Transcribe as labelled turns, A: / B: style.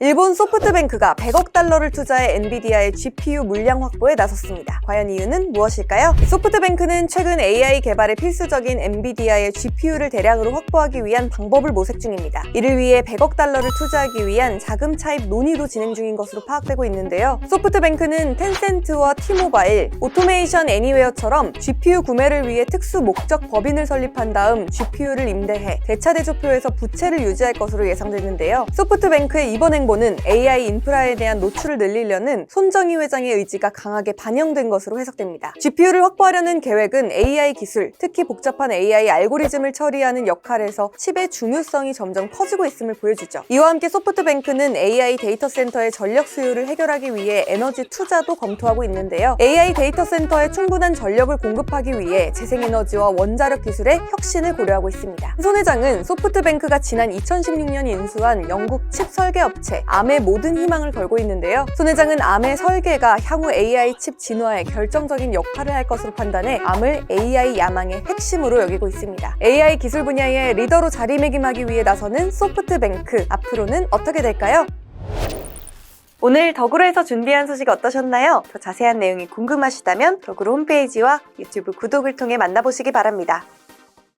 A: 일본 소프트뱅크가 100억 달러를 투자해 엔비디아의 GPU 물량 확보에 나섰습니다. 과연 이유는 무엇일까요? 소프트뱅크는 최근 AI 개발에 필수적인 엔비디아의 GPU를 대량으로 확보하기 위한 방법을 모색 중입니다. 이를 위해 100억 달러를 투자하기 위한 자금 차입 논의도 진행 중인 것으로 파악되고 있는데요. 소프트뱅크는 텐센트와 티모바일, 오토메이션 애니웨어처럼 GPU 구매를 위해 특수 목적 법인을 설립한 다음 GPU를 임대해 대차 대조표에서 부채를 유지할 것으로 예상되는데요. 소프트뱅크의 이번 행 보는 AI 인프라에 대한 노출을 늘리려는 손정희 회장의 의지가 강하게 반영된 것으로 해석됩니다. GPU를 확보하려는 계획은 AI 기술, 특히 복잡한 AI 알고리즘을 처리하는 역할에서 칩의 중요성이 점점 커지고 있음을 보여주죠. 이와 함께 소프트뱅크는 AI 데이터 센터의 전력 수요를 해결하기 위해 에너지 투자도 검토하고 있는데요. AI 데이터 센터에 충분한 전력을 공급하기 위해 재생에너지와 원자력 기술의 혁신을 고려하고 있습니다. 손 회장은 소프트뱅크가 지난 2016년 인수한 영국 칩 설계 업체 암의 모든 희망을 걸고 있는데요. 손 회장은 암의 설계가 향후 AI 칩 진화에 결정적인 역할을 할 것으로 판단해 암을 AI 야망의 핵심으로 여기고 있습니다. AI 기술 분야의 리더로 자리매김하기 위해 나서는 소프트뱅크 앞으로는 어떻게 될까요? 오늘 덕으로에서 준비한 소식 어떠셨나요? 더 자세한 내용이 궁금하시다면 덕으로 홈페이지와 유튜브 구독을 통해 만나보시기 바랍니다.